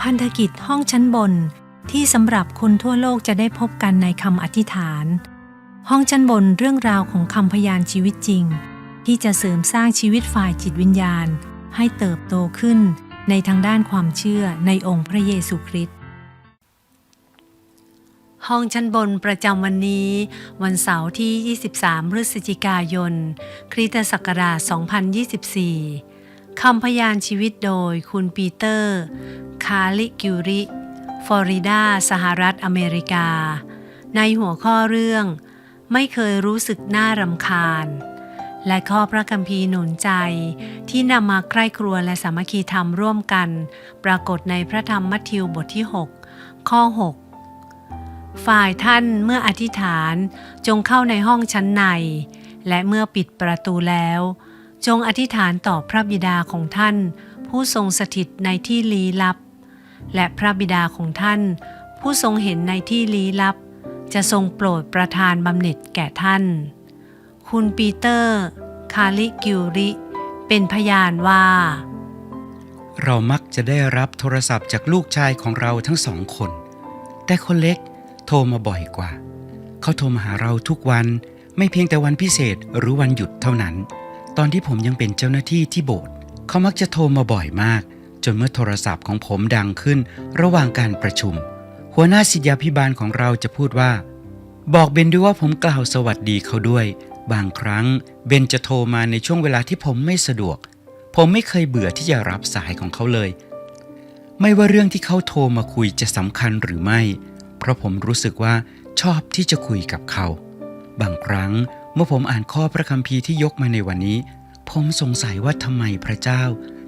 พันธกิจห้องชั้นบนที่สำหรับคนทั่วโลกจะได้พบกันในคำอธิษฐาน ห้องชั้นบนเรื่องราวของคำพยานชีวิตจริง ที่จะเสริมสร้างชีวิตฝ่ายจิตวิญญาณ ให้เติบโตขึ้นในทางด้านความเชื่อในองค์พระเยซูคริสต์ห้องชั้นบนประจำวันนี้ วันเสาร์ที่ 23 พฤศจิกายน คริสตศักราช 2024 คำพยานชีวิตโดยคุณปีเตอร์ คาลิกิวริ ฟลอริดา สหรัฐอเมริกา ในหัวข้อเรื่อง ไม่เคยรู้สึกน่ารำคาญ และข้อพระคัมภีร์หนุนใจที่นำมาใคร่ครัวและสามัคคีธรรมร่วมกัน ปรากฏในพระธรรมมัทธิวบทที่ 6 ข้อ 6 ฝ่ายท่านเมื่ออธิษฐานจงเข้าในห้องชั้นใน และเมื่อปิดประตูแล้ว จงอธิษฐานต่อพระบิดาของท่าน ผู้ทรงสถิตในที่ลี้ลับ และพระบิดาของท่าน ผู้ทรงเห็นในที่ลี้ลับ จะทรงโปรดประทานบำเหน็จแก่ท่าน คุณปีเตอร์ คาลิกิวริ เป็นพยานว่า เรามักจะได้รับโทรศัพท์จากลูกชายของเราทั้งสองคน แต่คนเล็กโทรมาบ่อยกว่า เขาโทรมาหาเราทุกวันไม่เพียงแต่วันพิเศษหรือวันหยุดเท่านั้น ตอนที่ผมยังเป็นเจ้าหน้าที่ที่โบสถ์เขามักจะโทรมาบ่อยมาก จนเมื่อโทรศัพท์ของผมดังขึ้นระหว่างการประชุม หัวหน้าศิษยาพิบาลของเราจะพูดว่า บอกเบนด้วยว่าผมกล่าวสวัสดีเขาด้วย บางครั้งเบนจะโทรมาในช่วงเวลาที่ผมไม่สะดวก ผมไม่เคยเบื่อที่จะรับสายของเขาเลย ไม่ว่าเรื่องที่เขาโทรมาคุยจะสำคัญหรือไม่ เพราะผมรู้สึกว่าชอบที่จะคุยกับเขา บางครั้ง เมื่อผมอ่านข้อพระคัมภีร์ที่ยกมาในวันนี้ ผมสงสัยว่าทำไมพระเจ้า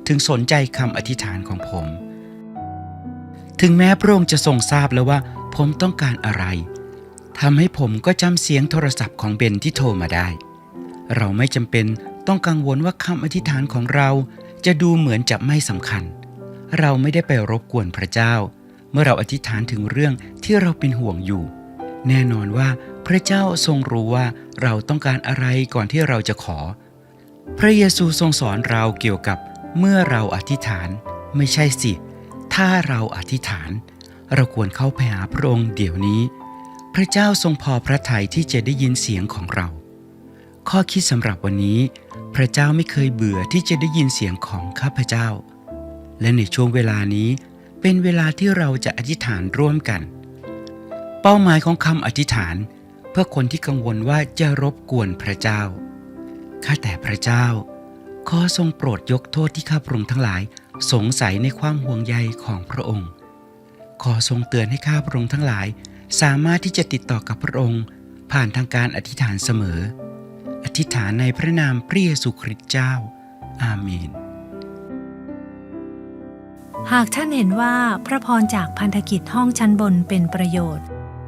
ถึงสนใจคำอธิษฐานของผม ถึงแม้พระองค์จะทรงทราบแล้วว่า ผมต้องการอะไรทำให้ผมก็จำเสียงโทรศัพท์ของเบนที่โทรมาได้ เราไม่จำเป็นต้องกังวลว่าคำอธิษฐานของเราจะดูเหมือนจะไม่สำคัญ เราไม่ได้ไปรบกวนพระเจ้า เมื่อเราอธิษฐานถึงเรื่องที่เราเป็นห่วงอยู่ แน่นอนว่า พระเจ้าทรงรู้ว่าเราต้องการอะไรก่อนที่เราจะขอ พระเยซูทรงสอนเราเกี่ยวกับเมื่อเราอธิษฐาน ไม่ใช่สิ ถ้าเราอธิษฐาน เราควรเข้าไปหาพระองค์เดี๋ยวนี้ พระเจ้าทรงพอพระทัยที่จะได้ยินเสียงของเรา ข้อคิดสำหรับวันนี้ พระเจ้าไม่เคยเบื่อที่จะได้ยินเสียงของข้าพเจ้า และในช่วงเวลานี้เป็นเวลาที่เราจะอธิษฐานร่วมกัน เป้าหมายของคำอธิษฐานเพื่อคนที่กังวลว่าจะรบกวนพระเจ้า ข้าแต่พระเจ้า ขอทรงโปรดยกโทษที่ข้าพระองค์ทั้งหลายสงสัยในความห่วงใยของพระองค์ ขอทรงเตือนให้ข้าพระองค์ทั้งหลาย สามารถที่จะติดต่อกับพระองค์ ผ่านทางการอธิษฐานเสมอ อธิษฐานในพระนามพระเยซูคริสต์เจ้า อาเมน หากท่านเห็นว่าพระพรจากพันธกิจห้องชั้นบนเป็นประโยชน์